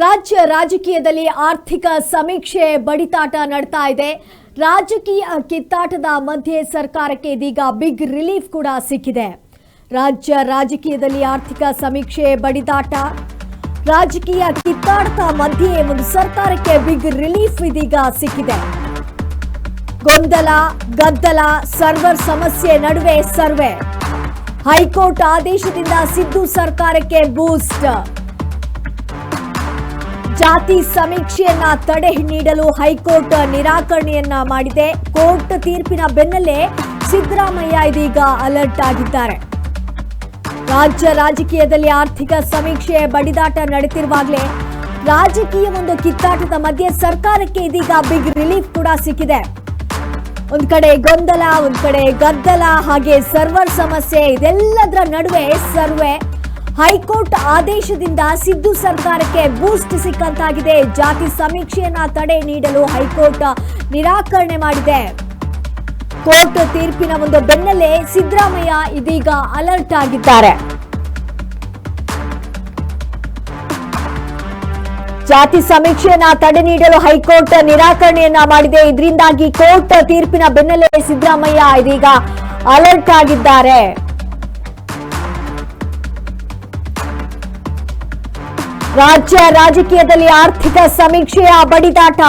ರಾಜ್ಯ ರಾಜಕೀಯದಲ್ಲಿ ಆರ್ಥಿಕ ಸಮೀಕ್ಷೆ ಬಡಿತಾಟ ನಡ್ತಾ ಇದೆ. ರಾಜಕೀಯ ಕಿತ್ತಾಟದ ಮಧ್ಯೆ ಸರ್ಕಾರಕ್ಕೆ ಇದೀಗ ಬಿಗ್ ರಿಲೀಫ್ ಕೂಡ ಸಿಕ್ಕಿದೆ. ರಾಜ್ಯ ರಾಜಕೀಯದಲ್ಲಿ ಆರ್ಥಿಕ ಸಮೀಕ್ಷೆ ಬಡಿದಾಟ. ರಾಜಕೀಯ ಕಿತ್ತಾಟದ ಮಧ್ಯೆ ಒಂದು ಸರ್ಕಾರಕ್ಕೆ ಬಿಗ್ ರಿಲೀಫ್ ಇದೀಗ ಸಿಕ್ಕಿದೆ. ಗೊಂದಲ, ಗದ್ದಲ, ಸರ್ವರ್ ಸಮಸ್ಯೆ ನಡುವೆ ಸರ್ವೆ. ಹೈಕೋರ್ಟ್ ಆದೇಶದಿಂದ ಸಿದ್ದು ಸರ್ಕಾರಕ್ಕೆ ಬೂಸ್ಟ್. ಜಾತಿ ಸಮೀಕ್ಷೆಯನ್ನ ತಡೆ ನೀಡಲು ಹೈಕೋರ್ಟ್ ನಿರಾಕರಣೆಯನ್ನ ಮಾಡಿದೆ. ಕೋರ್ಟ್ ತೀರ್ಪಿನ ಬೆನ್ನಲ್ಲೇ ಸಿದ್ದರಾಮಯ್ಯ ಇದೀಗ ಅಲರ್ಟ್ ಆಗಿದ್ದಾರೆ. ರಾಜ್ಯ ರಾಜಕೀಯದಲ್ಲಿ ಆರ್ಥಿಕ ಸಮೀಕ್ಷೆ ಬಡಿದಾಟ ನಡೆತಿರುವಾಗಲೇ ರಾಜಕೀಯ ಒಂದು ಕಿತ್ತಾಟದ ಮಧ್ಯೆ ಸರ್ಕಾರಕ್ಕೆ ಇದೀಗ ಬಿಗ್ ರಿಲೀಫ್ ಕೂಡ ಸಿಕ್ಕಿದೆ. ಒಂದ್ ಕಡೆ ಗೊಂದಲ, ಒಂದ್ ಕಡೆ ಗದ್ದಲ, ಹಾಗೆ ಸರ್ವರ್ ಸಮಸ್ಯೆ, ಇದೆಲ್ಲದರ ನಡುವೆ ಸರ್ವೆ ಹೈಕೋರ್ಟ್ ಆದೇಶದಿಂದ ಸಿದ್ದು ಸರ್ಕಾರಕ್ಕೆ ಬೂಸ್ಟ್ ಸಿಕ್ಕಂತಾಗಿದೆ. ಜಾತಿ ಸಮೀಕ್ಷೆಯನ್ನ ತಡೆ ನೀಡಲು ಹೈಕೋರ್ಟ್ ನಿರಾಕರಣೆ ಮಾಡಿದೆ. ಕೋರ್ಟ್ ತೀರ್ಪಿನ ಒಂದು ಬೆನ್ನಲ್ಲೇ ಸಿದ್ದರಾಮಯ್ಯ ಇದೀಗ ಅಲರ್ಟ್ ಆಗಿದ್ದಾರೆ. ಜಾತಿ ಸಮೀಕ್ಷೆಯನ್ನ ತಡೆ ನೀಡಲು ಹೈಕೋರ್ಟ್ ನಿರಾಕರಣೆಯನ್ನ ಮಾಡಿದೆ. ಇದರಿಂದಾಗಿ ಕೋರ್ಟ್ ತೀರ್ಪಿನ ಬೆನ್ನಲ್ಲೇ ಸಿದ್ದರಾಮಯ್ಯ ಇದೀಗ ಅಲರ್ಟ್ ಆಗಿದ್ದಾರೆ. ರಾಜ್ಯ ರಾಜಕೀಯದಲ್ಲಿ ಆರ್ಥಿಕ ಸಮೀಕ್ಷೆಯ ಬಡಿದಾಟ.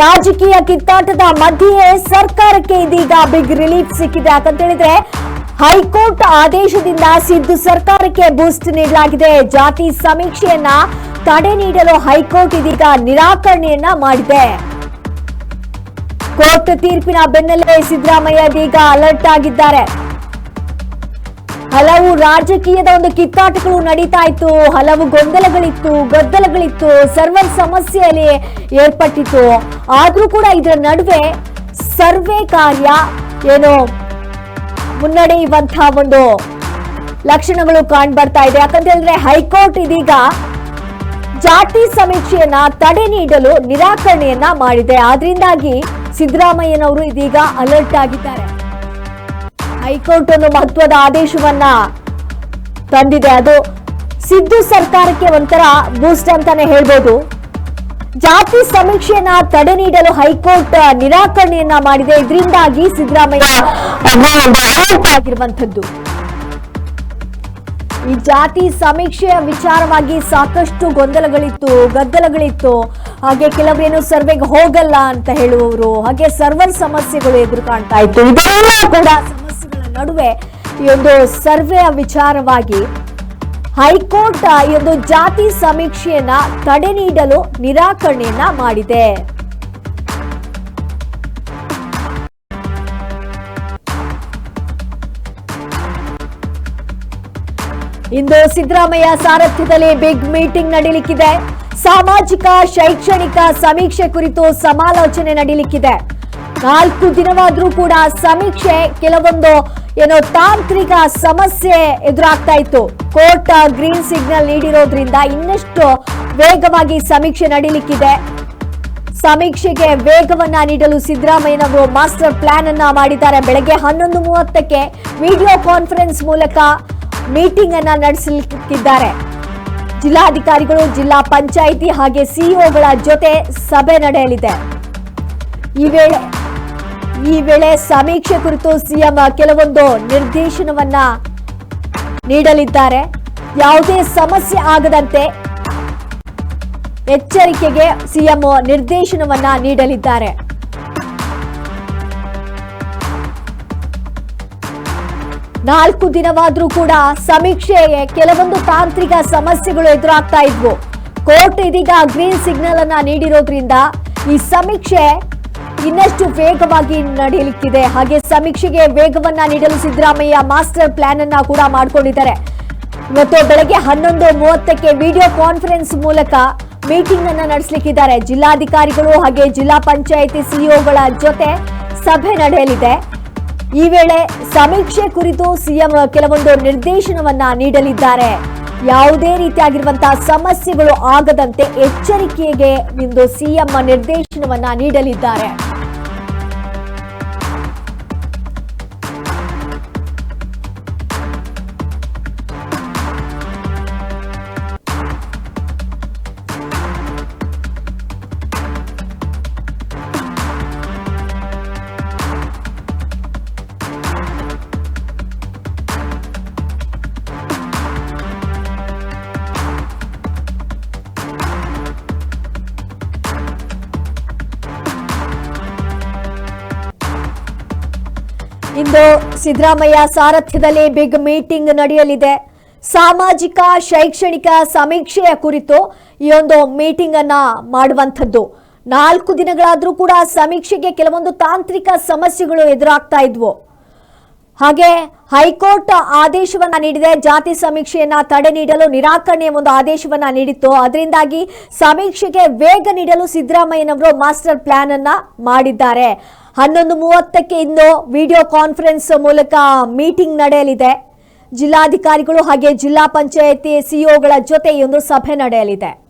ರಾಜಕೀಯ ಕಿತ್ತಾಟದ ಮಧ್ಯೆಯೇ ಸರ್ಕಾರಕ್ಕೆ ಇದೀಗ ಬಿಗ್ ರಿಲೀಫ್ ಸಿಕ್ಕಿದೆ. ಯಾಕಂತ ಹೇಳಿದ್ರೆ ಹೈಕೋರ್ಟ್ ಆದೇಶದಿಂದ ಸಿದ್ದು ಸರ್ಕಾರಕ್ಕೆ ಬೂಸ್ಟ್ ನೀಡಲಾಗಿದೆ. ಜಾತಿ ಸಮೀಕ್ಷೆಯನ್ನ ತಡೆ ನೀಡಲು ಹೈಕೋರ್ಟ್ ಇದೀಗ ನಿರಾಕರಣೆಯನ್ನ ಮಾಡಿದೆ. ಕೋರ್ಟ್ ತೀರ್ಪಿನ ಬೆನ್ನಲ್ಲೇ ಸಿದ್ದರಾಮಯ್ಯ ಇದೀಗ ಅಲರ್ಟ್ ಆಗಿದ್ದಾರೆ. ಹಲವು ರಾಜಕೀಯದ ಒಂದು ಕಿತ್ತಾಟಗಳು ನಡೀತಾ ಇತ್ತು. ಹಲವು ಗೊಂದಲಗಳಿತ್ತು, ಗದ್ದಲಗಳಿತ್ತು. ಸರ್ವರ್ ಸಮಸ್ಯೆಯಲ್ಲಿ ಏರ್ಪಟ್ಟಿತ್ತು. ಆದ್ರೂ ಕೂಡ ಇದರ ನಡುವೆ ಸರ್ವೆ ಕಾರ್ಯ ಏನು ಮುನ್ನಡೆಯುವಂತಹ ಒಂದು ಲಕ್ಷಣಗಳು ಕಾಣ್ ಬರ್ತಾ ಇದೆ. ಯಾಕಂತ ಹೇಳಿದ್ರೆ ಹೈಕೋರ್ಟ್ ಇದೀಗ ಜಾತಿ ಸಮೀಕ್ಷೆಯನ್ನ ತಡೆ ನೀಡಲು ನಿರಾಕರಣೆಯನ್ನ ಮಾಡಿದೆ. ಆದ್ರಿಂದಾಗಿ ಸಿದ್ದರಾಮಯ್ಯನವರು ಇದೀಗ ಅಲರ್ಟ್ ಆಗಿದ್ದಾರೆ. ಹೈಕೋರ್ಟ್ ಒಂದು ಮಹತ್ವದ ಆದೇಶವನ್ನ ತಂದಿದೆ. ಅದು ಸಿದ್ದು ಸರ್ಕಾರಕ್ಕೆ ಒಂಥರ ಬೂಸ್ಟ್ ಅಂತಾನೆ ಹೇಳ್ಬೋದು. ಜಾತಿ ಸಮೀಕ್ಷೆಯನ್ನ ತಡೆ ನೀಡಲು ಹೈಕೋರ್ಟ್ ನಿರಾಕರಣೆಯನ್ನ ಮಾಡಿದೆ. ಇದರಿಂದಾಗಿ ಸಿದ್ದರಾಮಯ್ಯ ಈ ಜಾತಿ ಸಮೀಕ್ಷೆಯ ವಿಚಾರವಾಗಿ ಸಾಕಷ್ಟು ಗೊಂದಲಗಳಿತ್ತು, ಗದ್ದಲಗಳಿತ್ತು. ಹಾಗೆ ಕೆಲವರೇನು ಸರ್ವೆಗೆ ಹೋಗಲ್ಲ ಅಂತ ಹೇಳುವವರು, ಹಾಗೆ ಸರ್ವರ್ ಸಮಸ್ಯೆಗಳು ಎದುರು ಕಾಣ್ತಾ ಇತ್ತು. ಇದೆಲ್ಲ ಕೂಡ ನಡುವೆ ಈ ಒಂದು ಸರ್ವೆಯ ವಿಚಾರವಾಗಿ ಹೈಕೋರ್ಟ್ ಈ ಒಂದು ಜಾತಿ ಸಮೀಕ್ಷೆಯನ್ನ ತಡೆ ನೀಡಲು ನಿರಾಕರಣೆಯನ್ನ ಮಾಡಿದೆ. ಇಂದು ಸಿದ್ದರಾಮಯ್ಯ ಸಾರಥ್ಯದಲ್ಲಿ ಬಿಗ್ ಮೀಟಿಂಗ್ ನಡೀಲಿಕ್ಕಿದೆ. ಸಾಮಾಜಿಕ, ಶೈಕ್ಷಣಿಕ ಸಮೀಕ್ಷೆ ಕುರಿತು ಸಮಾಲೋಚನೆ ನಡೀಲಿಕ್ಕಿದೆ. ನಾಲ್ಕು ದಿನವಾದರೂ ಕೂಡ ಸಮೀಕ್ಷೆ, ಕೆಲವೊಂದು ಏನೋ ತಾಂತ್ರಿಕ ಸಮಸ್ಯೆ ಎದುರಾಗ್ತಾ ಇತ್ತು. ಕೋರ್ಟ್ ಗ್ರೀನ್ ಸಿಗ್ನಲ್ ನೀಡಿರೋದ್ರಿಂದ ಇನ್ನಷ್ಟು ವೇಗವಾಗಿ ಸಮೀಕ್ಷೆ ನಡೀಲಿಕ್ಕಿದೆ. ಸಮೀಕ್ಷೆಗೆ ವೇಗವನ್ನ ನೀಡಲು ಸಿದ್ದರಾಮಯ್ಯನವರು ಮಾಸ್ಟರ್ ಪ್ಲಾನ್ ಅನ್ನ ಮಾಡಿದ್ದಾರೆ. ಬೆಳಗ್ಗೆ ಹನ್ನೊಂದು ಮೂವತ್ತಕ್ಕೆ ವಿಡಿಯೋ ಕಾನ್ಫರೆನ್ಸ್ ಮೂಲಕ ಮೀಟಿಂಗ್ ಅನ್ನ ನಡೆಸಲಿಕ್ಕಿದ್ದಾರೆ. ಜಿಲ್ಲಾಧಿಕಾರಿಗಳು, ಜಿಲ್ಲಾ ಪಂಚಾಯಿತಿ ಹಾಗೆ ಸಿಇಒಗಳ ಜೊತೆ ಸಭೆ ನಡೆಯಲಿದೆ. ಈ ವೇಳೆ ಈ ವೇಳೆ ಸಮೀಕ್ಷೆ ಕುರಿತು ಸಿಎಂ ಕೆಲವೊಂದು ನಿರ್ದೇಶನವನ್ನ ನೀಡಲಿದ್ದಾರೆ. ಯಾವುದೇ ಸಮಸ್ಯೆ ಆಗದಂತೆ ಎಚ್ಚರಿಕೆಗೆ ಸಿಎಂ ನಿರ್ದೇಶನವನ್ನ ನೀಡಲಿದ್ದಾರೆ. ನಾಲ್ಕು ದಿನವಾದ್ರೂ ಕೂಡ ಸಮೀಕ್ಷೆಗೆ ಕೆಲವೊಂದು ತಾಂತ್ರಿಕ ಸಮಸ್ಯೆಗಳು ಎದುರಾಗ್ತಾ ಇದ್ವು. ಕೋರ್ಟ್ ಇದೀಗ ಗ್ರೀನ್ ಸಿಗ್ನಲ್ ಅನ್ನ ನೀಡಿರೋದ್ರಿಂದ ಈ ಸಮೀಕ್ಷೆ ಇನ್ನಷ್ಟು ವೇಗವಾಗಿ ನಡೆಯಲಿಕ್ಕಿದೆ. ಹಾಗೆ ಸಮೀಕ್ಷೆಗೆ ವೇಗವನ್ನ ನೀಡಲು ಸಿದ್ದರಾಮಯ್ಯ ಮಾಸ್ಟರ್ ಪ್ಲಾನ್ ಅನ್ನ ಕೂಡ ಮಾಡಿಕೊಂಡಿದ್ದಾರೆ. ಇವತ್ತು ಬೆಳಗ್ಗೆ ಹನ್ನೊಂದು ಮೂವತ್ತಕ್ಕೆ ವಿಡಿಯೋ ಕಾನ್ಫರೆನ್ಸ್ ಮೂಲಕ ಮೀಟಿಂಗ್ ಅನ್ನ ನಡೆಸಲಿಕ್ಕಿದ್ದಾರೆ. ಜಿಲ್ಲಾಧಿಕಾರಿಗಳು ಹಾಗೆ ಜಿಲ್ಲಾ ಪಂಚಾಯಿತಿ ಸಿಇಒಗಳ ಜೊತೆ ಸಭೆ ನಡೆಯಲಿದೆ. ಈ ವೇಳೆ ಸಮೀಕ್ಷೆ ಕುರಿತು ಸಿಎಂ ಕೆಲವೊಂದು ನಿರ್ದೇಶನವನ್ನ ನೀಡಲಿದ್ದಾರೆ. ಯಾವುದೇ ರೀತಿಯಾಗಿರುವಂತಹ ಸಮಸ್ಯೆಗಳು ಆಗದಂತೆ ಎಚ್ಚರಿಕೆಗೆ ಇಂದು ಸಿಎಂ ನಿರ್ದೇಶನವನ್ನ ನೀಡಲಿದ್ದಾರೆ. ಇಂದು ಸಿದ್ದರಾಮಯ್ಯ ಸಾರಥ್ಯದಲ್ಲಿ ಬಿಗ್ ಮೀಟಿಂಗ್ ನಡೆಯಲಿದೆ. ಸಾಮಾಜಿಕ, ಶೈಕ್ಷಣಿಕ ಸಮೀಕ್ಷೆಯ ಕುರಿತು ಈ ಒಂದು ಮೀಟಿಂಗ್ ಅನ್ನ ಮಾಡುವಂಥದ್ದು. ನಾಲ್ಕು ದಿನಗಳಾದರೂ ಕೂಡ ಸಮೀಕ್ಷೆಗೆ ಕೆಲವೊಂದು ತಾಂತ್ರಿಕ ಸಮಸ್ಯೆಗಳು ಎದುರಾಗ್ತಾ ಇದ್ವು. ಹಾಗೆ ಹೈಕೋರ್ಟ್ ಆದೇಶವನ್ನ ನೀಡಿದೆ. ಜಾತಿ ಸಮೀಕ್ಷೆಯನ್ನ ತಡೆ ನೀಡಲು ನಿರಾಕರಣೆಯ ಒಂದು ಆದೇಶವನ್ನ ನೀಡಿತ್ತು. ಅದರಿಂದಾಗಿ ಸಮೀಕ್ಷೆಗೆ ವೇಗ ನೀಡಲು ಸಿದ್ದರಾಮಯ್ಯನವರು ಮಾಸ್ಟರ್ ಪ್ಲಾನ್ ಅನ್ನ ಮಾಡಿದ್ದಾರೆ. ಹನ್ನೊಂದು ಮೂವತ್ತಕ್ಕೆ ಇಂದು ವಿಡಿಯೋ ಕಾನ್ಫರೆನ್ಸ್ ಮೂಲಕ ಮೀಟಿಂಗ್ ನಡೆಯಲಿದೆ. ಜಿಲ್ಲಾಧಿಕಾರಿಗಳು ಹಾಗೆ ಜಿಲ್ಲಾ ಪಂಚಾಯತಿ ಸಿಇಒಗಳ ಜೊತೆ ಒಂದು ಸಭೆ ನಡೆಯಲಿದೆ.